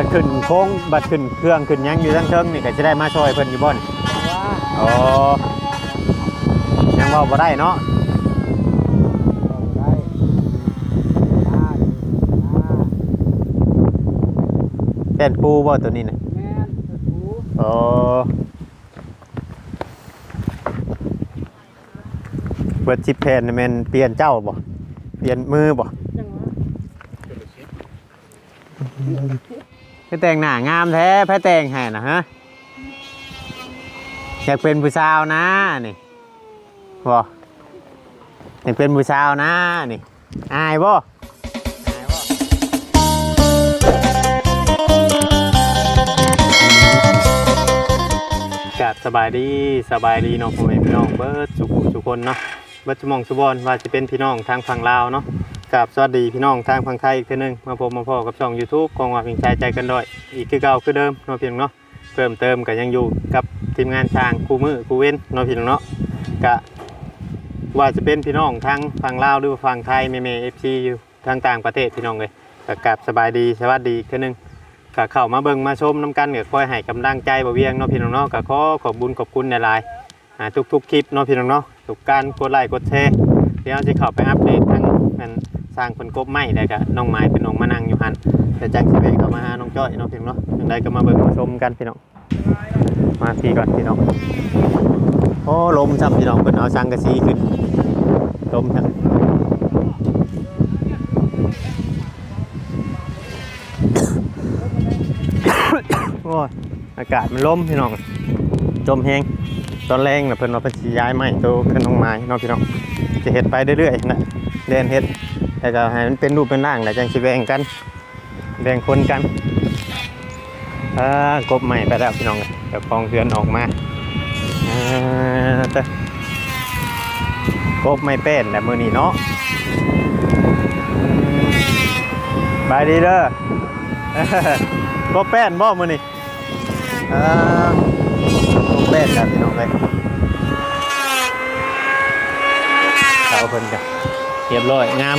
บัดขึ้นโค้งบัดขึ้นเครื่องขึ้นหยังอยู่ทั้งเทิงนี่ก็จะได้มาช่วยเพิ่นอยู่บ่นว่าอ๋อยังเว่าบ่ได้เนาะเอาได้ได้ได้เป็นปูบ่ตัวนี้น่ะแม่นถูอ๋อเบิดชิปแผ่นนี่แม่นเปลี่ยนเจ้าบ่เปลี่ยนมือบ่จังหวะ คือแต่งหน้างามแท้แพ้แต่งให้นะฮะอยากเป็นผู้สาวนะนี่บ่อยากเป็นผู้สาวนะนี่อายบ่อายบ่กับสบายดีสบายดีเน้องพ่อแม่พี่น้องเบิร์ดสุขุสุคนเนาะเบิร์ดสมองสุบอนว่าจะเป็นพี่น้องทางฝั่งลาวเนาะ กับสวัสดีพี่น้องทางฝั่งไทยอีกเทื่อนึงมาพบมาพอกับช่อง YouTube ของว่าพียงใจใจกันด้วยอีกคือเก่าคือเดิมเนาะพี่น้องเนาะเพิ่มเติมก็ยังอยู่กับทีมงานช่างคู่มือคู่เว้นเนาะพี่น้องเนาะกะว่าจะเป็นพี่น้องทางฝั่งลาวหรือฝั่งไทยเมเมเอฟซีอยู่ทางต่างประเทศพี่น้องเลยก็กับสบายดีสวัสดีอีกเทื่อนึงก็เข้ามาเบิ่งมาชมน้ำกันก็คอยให้กำลังใจบ่เวียงเนาะพี่น้องเนาะก็ขอขอบบุญขอบคุณในหลายๆอ่าทุกๆคลิปเนาะพี่น้องเนาะทุกการกดไลค์กดแชร์เดี๋ยวสิเข้าไปอัปเดตทั้งมัน สร้างเพิ่นกบไม้ได้ก็น้องไม้เป็นน้องมานั่งอยู่หั่นแต่จักสิไปเข้ามาหาน้องจ้อยเนาะพี่น้องเนาะจังไดก็มาเบิ่งมาชมกันพี่น้องมาพี่ก่อนพี่น้องโอ้ลมซ้ำพี่น้องเพิ่นเอาสังกะสีขึ้นลมจังโอ้ยอากาศมันลมพี่น้องจมแฮงตอนแรงนะเพิ่นว่าเพิ่นสิย้ายไม้ตัวขึ้นลงไม้เนาะพี่น้องจะเฮ็ดไปเรื่อยๆนะเดินเฮ็ด แต่ก็ให้มันเป็นรูปเป็นร่างแล้วจังสิแบ่งกัน แบ่งคนกันอ่ากบใหม่ไปแล้วพี่น้องเดี๋ยวกองเรือนออกมาอ่าเตะกบไม่เป็นแต่มือนี้เนาะบายดีเด้อก็แป้นบ่มือนี่อ่าก็แป้นกันพี่น้องเลยเราเพิ่นกัน เรียบร้อยงาม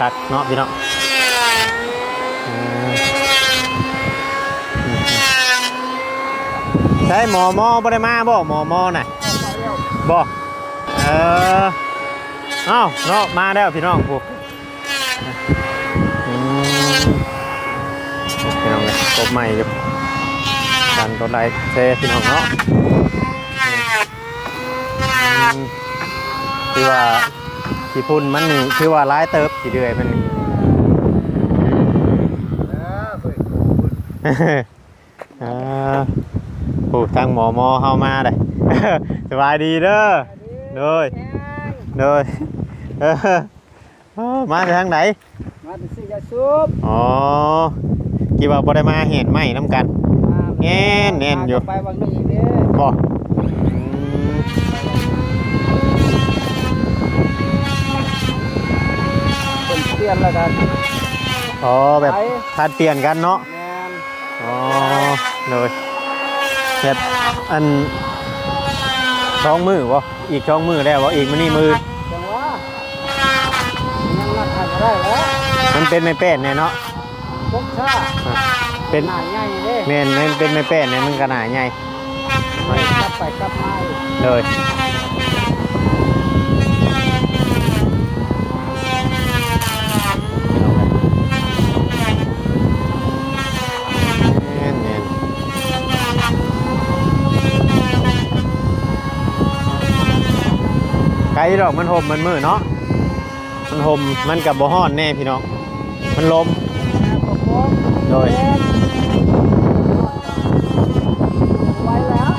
ตักเนาะพี่น้องใช่หมอหมอบ่ได้มาบ่หมอหมอน่ะบ่เออเอ้าเนาะมาแล้วพี่น้องพวกอืมพี่น้องเลยกบใหม่อยู่กันตัวใดเซพี่น้องเนาะอืมคือว่า สีพุ่นมันนี่คือว่าร้ายเติบสีเดือยมันนี่แล้วเฮ้ยอ่าโอ้ทางหมอหมอเข้ามาเลยสบายดีเด้อโดยโดยเออเอ้ามาจากทางไหนมาถึงสิยาซุปอ๋อกี่ว่าบ่ได้มาเห็นไหมน้ำกันมาแน่นแน่นอยู่ไปวังนี้อีกเด้อบ่อืม เป็นเปลี่ ยนแล้วกันอ๋อแบบพัดเปลี่ยนกันเนาะแม่นอ๋อเลยแบบอันช่องมือวะอีกช่องมือแล้ววะอีกมันนี่มือจังหวะยังรักกันก็ได้แล้วมันเป็นไม่เป็นเนี่ยเนาะพกชาเป็นหน้าใหญ่เด้เมนมันเป็นไม่เป็นเนี่ยมันกระหน่าใหญ่ไม่กลับไปกลับมาอีกเลยแน่นแน่น ไกลดอกมันห่มมันมือเนาะมันห่มมันกับบ่ฮ้อนแน่พี่น้องมันลมก็พกโดยไว้แล้ว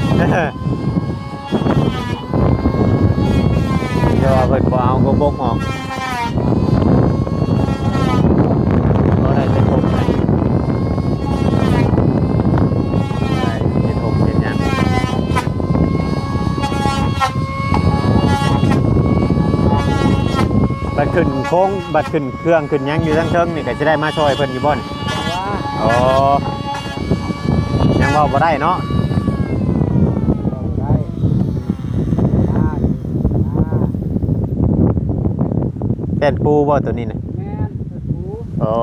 เดี๋ยวว่าเพิ่นบ่เอาก็บกออกบ่ได้จะทบได้ได้จะทบเห็นหยังบัด ขึ้นโค้งบัดขึ้นเครื่องขึ้นหยังอยู่ทั้งเทิงนี่ก็จะได้มาช่วยเพิ่นอยู่บ่นว่าอ๋อยังเว้าบ่ได้เนาะเอาได้ได้ได้เป็นปูบ่ตัวนี้น่ะแม่นถูอ๋อ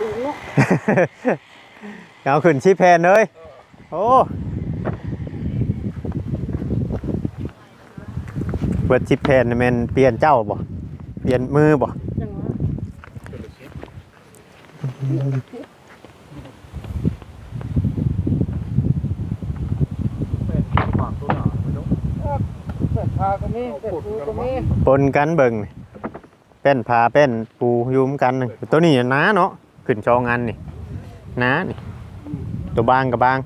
สูงเนาะ เอาขึ้นชิแพนเลย โอ้เปิดชิแพนนี่แมันเปลี่ยนเจ้าบ่เปลี่ยนมือบ่ปนกันเบิ่งนี่เป็นพาเป็นปูยุ้มกันนี่ตัวนี้นาเนาะขึ้นชองอันนี่ นานี่ตัวบางกับบาง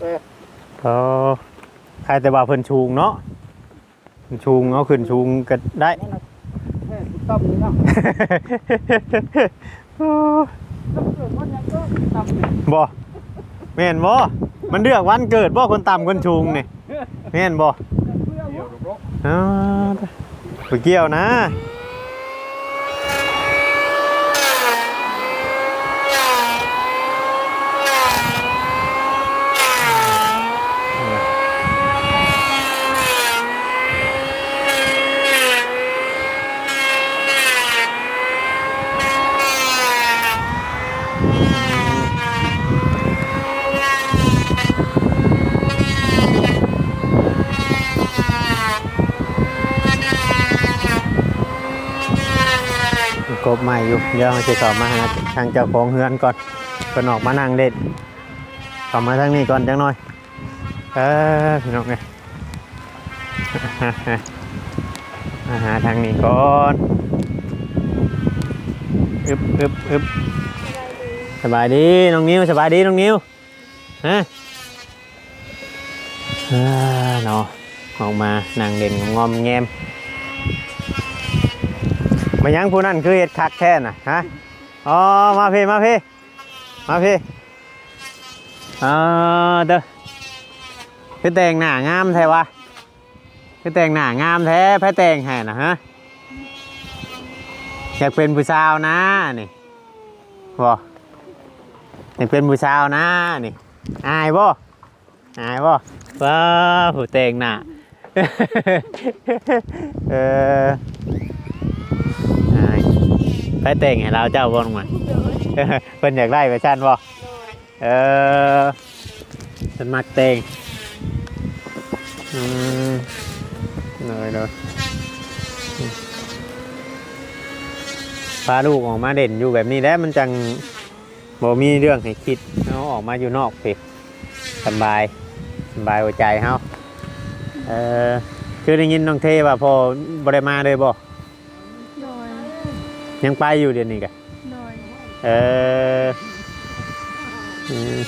เออเขาใครแต่ว่าเพิ่นชูงเนาะเพิ่น ชูงเอาขึ้นชูงก็ได้นั่นน่ะแค่ต้มนี่เนาะต้องเกิดวันยังก็ต้มนี่บ่แม่นบ่มันเลือกวันเกิดบ่คนต่ำคนชูงนี่แม่นบ่เพื่อว่าอ้าวไปเกี่ยวนะ กบใหม่อยู่เดี๋ยวเราจะเข้ามาหาทางเจ้าของเฮือนก่อนเพิ่นออกมานั่งเล่นเข้ามาทางนี้ก่อนจังหน่อย เออพี่น้องเอ้ยมาหาทางนี้ก่อนอึบอึบอึบสบายดี น้องนิวสบายดี น้องนิวฮะอ่าเนาะออกมานั่งเด่นงอมแงม มายังผู้นั่นคือเห็ดคักแค่น่ะฮะอ๋อมาพี่มาพี่มาพี่อ่าเด้อคือแต่งหน้างามแท้วะคือแต่งหน้างามแท้แพ้แต่งให้นะฮะอยากเป็นผู้สาวนะนี่บออยากเป็นผู้สาวนะนี่อายบ่อายบ่ว้าผู้แต่งหน้าเออ แพ้แต่งให้เราเจ้าบ่ลงมาเพิ่นอยากได้ไปชั่นบ่เออฉันมักแต่งอืมเลยเลยพาลูกออกมาเด่นอยู่แบบนี้แล้วมันจังบ่มีเรื่องให้คิดเอาออกมาอยู่นอกสิสำบายสำบายหัวใจเฮาเออคือได้ยินน้องเทว่าพอบริมาเลยบ่โดย ยังไปอยู่เดือนนี้กะโดยเอออืม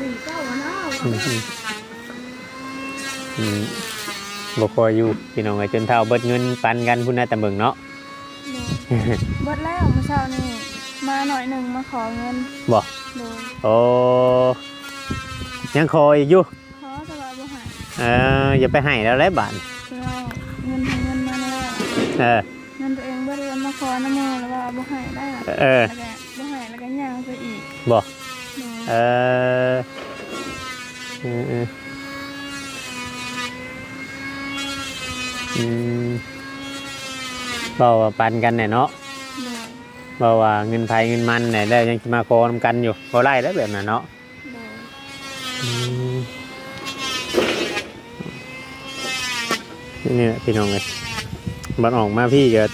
มีเจ้าหน้าอืมอืมอืมบ่คอยอยู่พี่น้องไอ้จนเท่าเบิดเงินปันกันพุ่นน่าแต่เบิ่งเนาะเบิดแล้วเมื่อเช้านี่มาหน่อยหนึ่งมาขอเงินบ่โดยโอ้ยังคอยอีกอยู่ขอแต่ว่าบ่ใหาย เอออย่าไปให้แล้วไรบาทคือเอาเงินทางเงินมาแล้ว เออเงินตัวเองบ่ได้เอามาขอน้ำมูแล้วว่าบ่ใหายได้ล่ะเออแล้วก็บ่ใหายแล้วก็ย่างไปอีกบอกโดยเออเออเอออืมบอกว่าปันกันเนี่ยเนาะโดยบอกว่าเงินไทยเงินมันเนี่ยแล้วยังสิมาโคนำกันอยู่พอไล่แล้วแบบนั้นเนาะโดยอืมนี่แหละพี่น้องเลย บันออกมาพี่ก็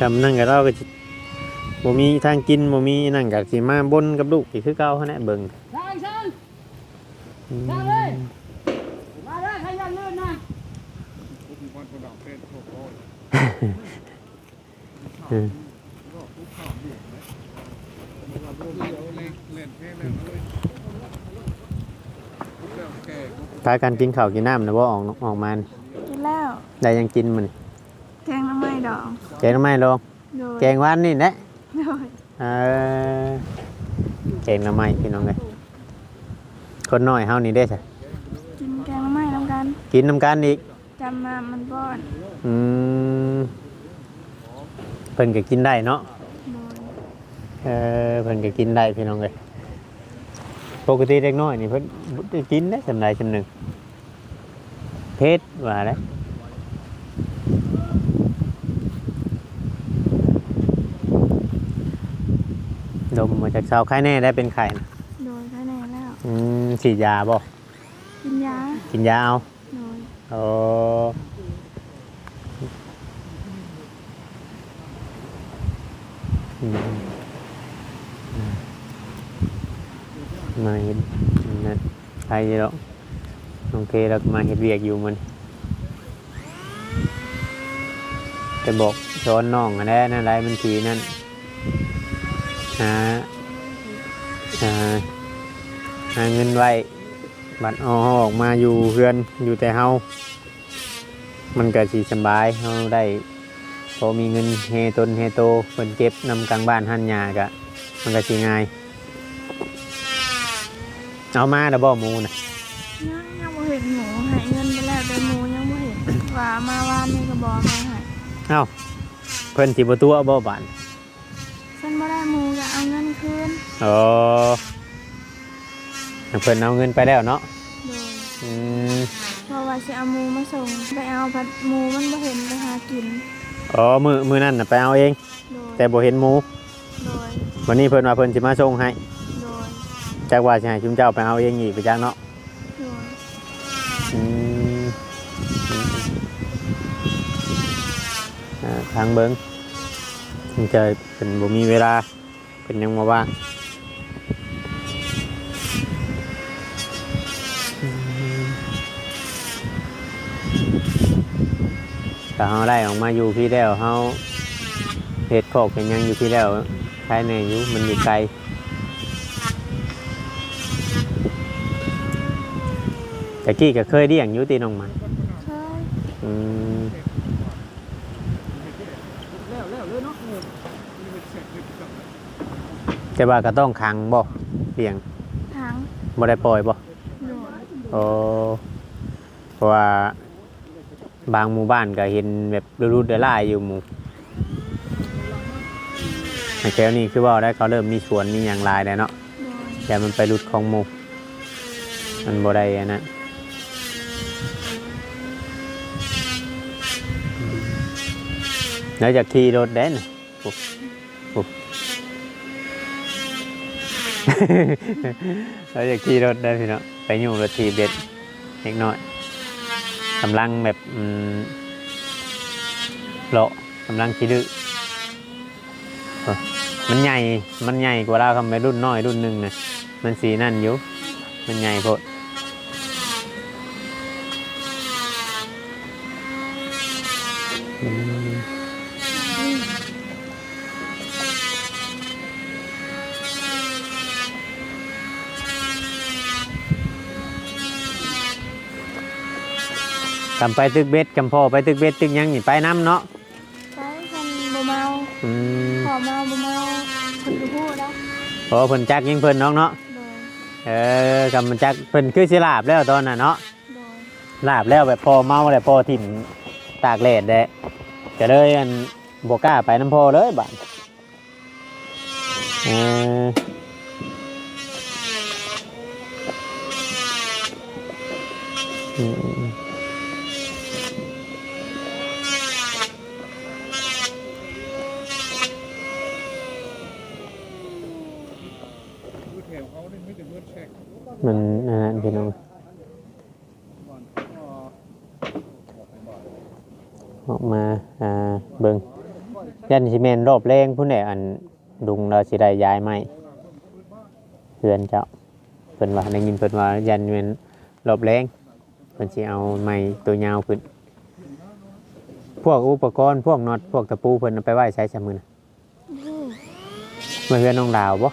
ทำนั่งกับเราก็สิบ่มีทางกินบ่มีนั่งกับสิมาบนกับลูกอีกคือเก่าหั่นแหละเบิ่งช่างช่างอืมมาเลยมาเลยใครยันลื่นนะอืมพากันกินข้าวกินน้ำนะว่าออกออกมานี่กินแล้วได้ยังกินมันแกงน้ำไม้ ดองแกงหน้ำไม้ลงโดยแกงหวานนี่แหละโดยเออแกงหน้ำไม้พี่น้องเลยคนน้อยเฮานี่ได้ใช่โกินน้ำกันอีก จำมามันป้อนอืมเพิ่นก็กินได้เนาะ โดยเออเพิ่นก็กินได้พี่น้องเลยปกติเด็กน้อยนี่เพิ่นบ่ได้กินได้จำได้จำหนึ่งเพชรว่าแล้ว มมาจากเช้าไข้แน่ได้เป็นไข่นะโดยภายในแล้วอืมฉีดยาบ่กินยากินยาเอาโดยโอ้อืมอืมมาเห็นนั่นใครหรอกโอเคเราก็มาเห็ดเวียกอยู่มันจะบอกช้อนน้องอันนั้นอะไรมันทีนั่น หาหาหาเงินไว้บัตรเอาเฮาออกมาอยู่เฮือนอยู่แต่เฮามันก็สิสำบายเฮาได้พอมีเงินเฮตนเฮโตเพิ่นเก็บนำกลางบ้านหันยากะมันก็สิง่ายเอามาแล้วบ่หมูน่ะยังยังบ่เห็นหมูใหายเงินไปแล้วแต่หมูยังบ่เห็นว่ามาว่านี่ก็บอกมาใหายเอ้าเพิ่นสิบ่ตัวบ่บานฉันบ่ได้หมูก็เอาเงินคืน อ๋อเพิ่นเอาเงินไปแล้วเนาะโดยอืมเพราะว่าสิเอาหมูมาส่งไปเอาผัดหมูมันบ่เห็นไปหากินอ๋อมือมือนั่นน่ะไปเอาเอง โดยแต่บ่เห็นหมูโดยวันนี้เพิ่นว่าเพิ่นสิมาส่งให้โดยจักว่าสิให้ชุมเจ้าไปเอาเองอีกไปจักเนาะโดยอืมอืมอ่าทางเบิงมันจะเป็นบ่มีเวลาเป็นยังมาว่าง ถ้าเฮาได้ออกมาอยู่พี่แล้วเฮาเฮ็ดโคกเป็นหยังอยู่พี่แล้วใครในอยู่มันอยู่ไกลแต่กี้ก็เคยเลี้ยงอยู่ตีน้องมันเคยอืมแล้วแล้วเลยเนาะเออแต่ว่าก็ต้องขังบ่เลี้ยงทางบ่ได้ปล่อยบ่โดยโอ้เพราะว่า บางหมู่บ้านก็เห็นแบบรุดๆเดล่ายอยู่หมู่แต่แถวนี้คือว่าได้เขาเริ่มมีสวนมีอย่างหลายแล้วเนาะโดยแต่มันไปรุดของหมู่มันบ่ได้อันนั้นอืมแล้วจะขี่รถได้น่ะโอ้โอ้เราจะขี่รถได้พี่เนาะไปอยู่รถทีเบ็ดเล็กน้อย กำลังแบบอืมเลาะกำลังคิดดื้อมันใหญ่ มันใหญ่กว่าเราคำไปรุ่นน้อยรุ่นหนึ่งนะมันสีนั่นอยู่ มันใหญ่โพดอืม กำไปตึกเบ็ดกำพ่อไปตึกเบ็ดตึกหยังนี่ไปน้ำเนาะไปฉันบ่เมาอืมขอเมาบ่เมาคนก็พูดแล้วโอ้เพิ่นจักยิงเพิ่นน้องเนาะโดยเออกำมันจักเพิ่นคือสิลาบแล้วตอนน่ะเนาะโดยลาบแล้วแบบพอเมาแล้วพอถิ่มตากแดดแดะก็เลยอันบกล้าไปน้ำพอเลยบ้านเอออืม คือแถวเขาเนี่ยไม่จะเบิดแชก มันนั่นนะพี่น้อง ก่อนก็ ออกมาอ่าเบิง ยันซีเมนรอบแรงผู้ใดอันดุงเราสิได้ย้ายไหมเพื่อนเจ้าเพิ่นว่าได้ยินเพิ่นว่ายันซีเมนรอบแรงเพิ่นสิเอาไม้ตัวยาวขึ้น พวกอุปกรณ์พวกน็อตพวกตะปูเพิ่นเอาไปไว้ใช้สมือนะพูดมาเฮือนน้องดาวบ่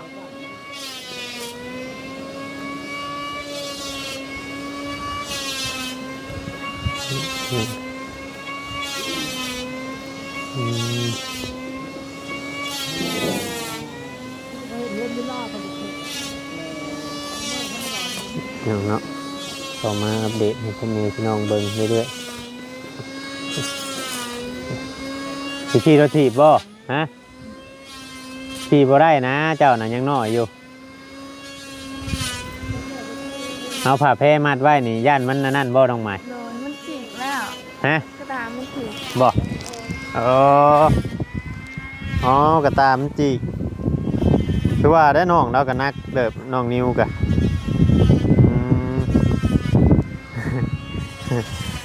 เล่นเวลาเขาจะอย่างเนาะต่อมาอัปเดตให้พ่อแม่พี่น้องเบิ่งเรื่อยๆสิขี่รถถีบบ่ฮะขี่บ่ได้นะ เจ้าน่ะยังน้อยอยู่เอาผ้าแพรมัดไว้นี่ย่านมันนั่นบ่ต้องหมายโดยมันจีกแล้วฮะกระดาษมันถีบบ่อ๋ออ๋อกระตามนจีกคือว่าได้น้องเราก็นักเดิบน้องนิวกะอืม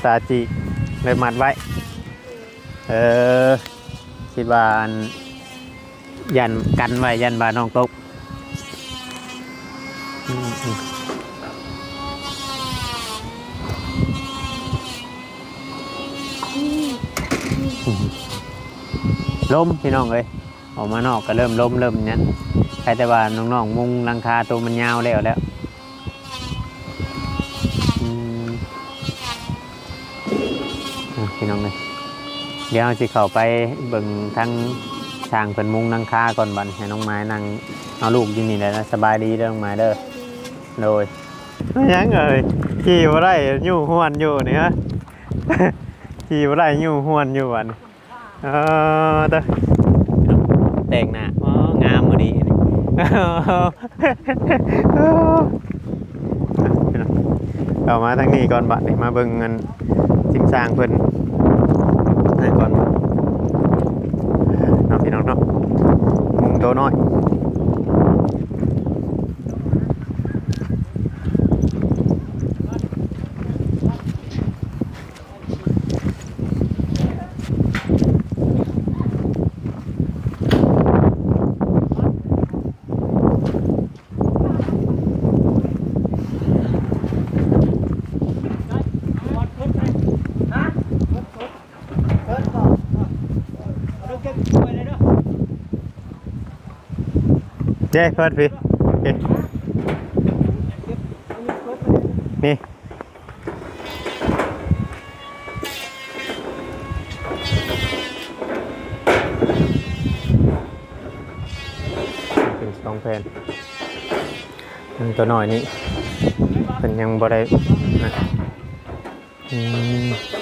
ตาจีกเลยมัดไว้ เออคิดว่าอันยันกันไว้ยันบาน้องตกอืมอืมลมพี่น้องเอ้ยออกมานอกก็เริ่มลมเริ่มเนี้ยใครแต่ว่าน้องๆมุงหลังคาตัวมันยาวแล้วแล้วอืมอะ พี่น้องเลยเดี๋ยวสิเข้าไปเบิ่งทั้งช่างเพิ่นมุงนังคาก่อนบันให้น้องไม้นั่งเอาลูกอยู่นี่แหละนะสบายดีเด้อน้องไม้เด้อโดยยังเอ่ยขี่บ่ได้อยู่ห้วนอยู่นี่ฮะขี่บ่ได้อยู่ห้วนอยู่อันเออเด้อแต่งหน้าอ๋องามบ่ดีนี่เอามาทางนี้ก่อนบัดนี่มาเบิ่งเงินสิ่งสร้างเพิ่น ให้ก่อนน้องพี่น้องเนาะ มุงโตน้อยเพิ่นพี่นี่เป็นสองแผ่นอันตัวน้อยนี้เป็นยังบ่ได้นะอืม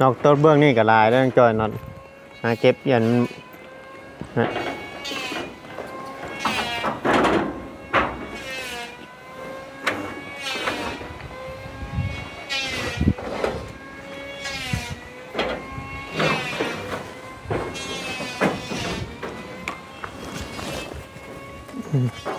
นอกต้นเบื้องนี่ก็ลายเรื่องจอยนอนหาเก็บยันนะต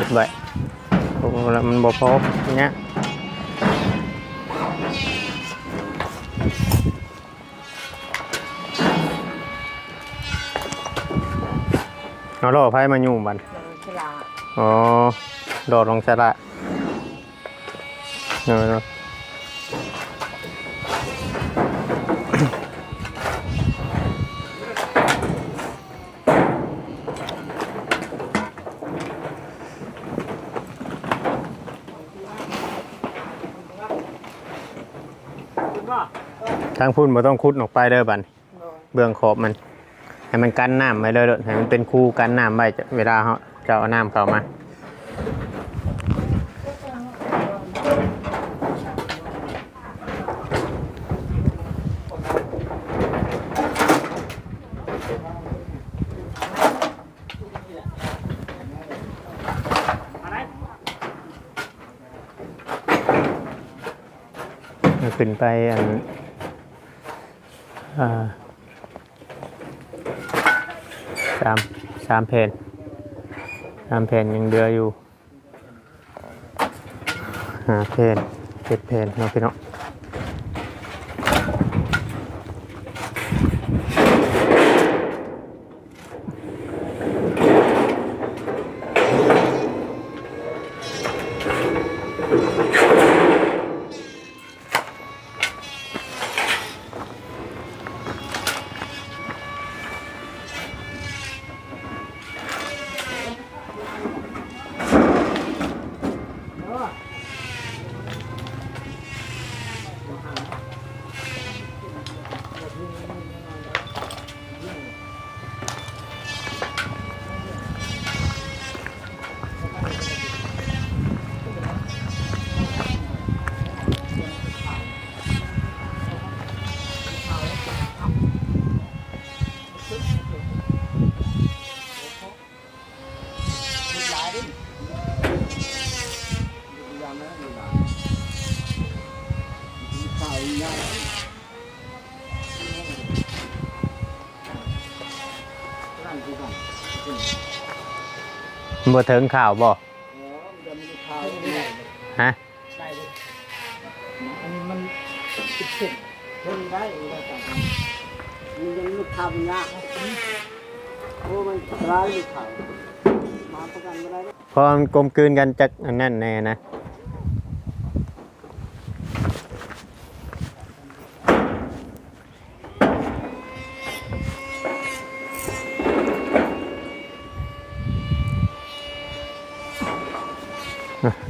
ก็บไว้โอ้แล้วมันบ่พอเนี้ยเอาล่อไพ่มาอยู่บันฉลาดอ๋อโดดลงสระเนอะ เนอะทางพุ่นบ่ต้องคุดออกไปเด้อบันเบื้องขอบมัน ให้มันกันน้ำไว้เลยเด้อให้มันเป็นคูกันน้ำไว้จะเวลาเขาจะเอาน้ำเข้ามา ไปอันอสามสามเพนสามแผ่นยังเดืออยู่หาแผ่นเจ็ดแผ่นเนาะพี่น้อง บ่ถึงข่าวบ่อ๋อมันจะมีข่าวอีกอย่างฮะได้เลยอันนี้มันติดเส้นทนได้เออแต่มันยังมีข่าวเป็นยากโอ้มันร้ายมีข่าวมาประกันไม่ได้เพอมันกลมกลืนกันจากอันนั้นแน่นะ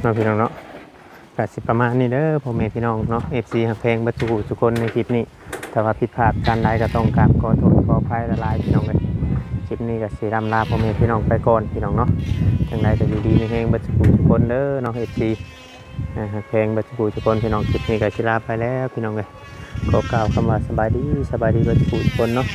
เนาะพี่น้องเนาะกสิประมาณนี้เด้อพ่อแม่พี่น้องเนาะ FC ฮักเพลงบัตถุทุกคนในคลิปนี้ แต่ว่าผิดพลาดการใดก็ต้องกราบขอโทษขออภัยละลายพี่น้องกันคลิปนี้ก็สิรำลาพ่อแม่พี่น้องไปก่อนพี่น้องเนาะจังใดก็อยู่ดีในเพลงบัตถุทุกคนเด้อเนาะ FC นะฮักเพลงบัตถุทุกคนพี่น้องคลิปนี้ก็สิลาไปแล้วพี่น้องเลยขอกล่าวคำว่าสบายดีสบายดีบัตถุทุกคนเนาะ